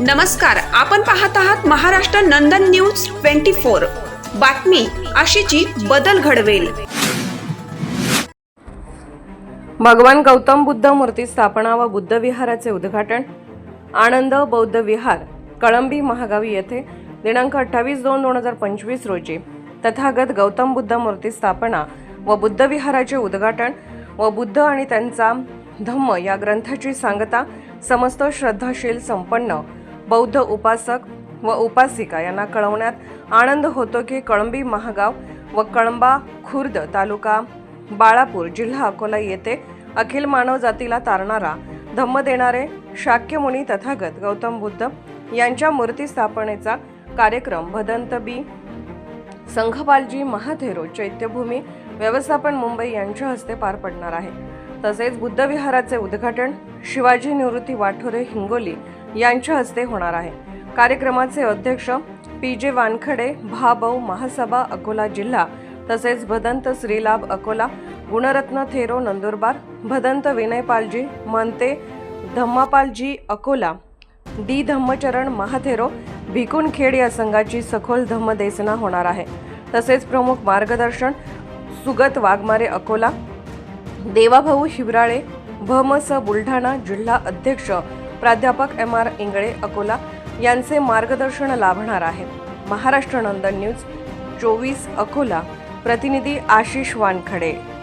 नमस्कार आपण पाहत आहात Maharashtra Nandan news twenty four. बातमी अशीची बदल घडवेल. भगवान गौतम बुद्ध मूर्ती स्थापना व बुद्ध विहाराचे उद्घाटन. आनंद बौद्ध विहार कळंबी महागावी येथे दिनांक अठ्ठावीस दोन दोन हजार पंचवीस रोजी तथागत गौतम बुद्ध मूर्ती स्थापना व बुद्ध विहाराचे उद्घाटन व बुद्ध आणि त्यांचा धम्म या ग्रंथाची सांगता समस्त श्रद्धाशील संपन्न बौद्ध उपासक व उपासिका यांना कळवण्यात आनंद होतो की कळंबी महागाव व कळंबा खुर्द तालुका बाळापूर जिल्हा अकोला येथे अखिल मानव जातीला तारणारा धम्म देणारे शाक्यमुनी तथागत गौतम बुद्ध यांच्या मूर्ती स्थापनेचा कार्यक्रम भदंत बी. संघपालजी महाथेरो चैत्यभूमी व्यवस्थापन मुंबई यांच्या हस्ते पार पडणार आहे. तसेच बुद्ध विहाराचे उद्घाटन शिवाजी निवृत्ती वाठोरे हिंगोली यांच्या हस्ते होणार आहे. कार्यक्रमाचे अध्यक्ष पी जे वानखडे भाबव महासभा अकोला जिल्हा तसेच भदंत श्रीलाभ अकोला गुणरत्न थेरो नंदुरबार भदंत विनयपालजी मनते धम्मापालजी अकोला डी धम्मचरण महाथेरो भिकुनखेड या संघाची सखोल धम्मदेसना होणार आहे. तसेच प्रमुख मार्गदर्शन सुगत वाघमारे अकोला देवाभाऊ शिवराळे भमस बुलढाणा जिल्हा अध्यक्ष प्राध्यापक एम आर इंगळे अकोला यांचे मार्गदर्शन लाभणार आहे महाराष्ट्र नंदन न्यूज चोवीस अकोला. प्रतिनिधी आशिष वानखडे.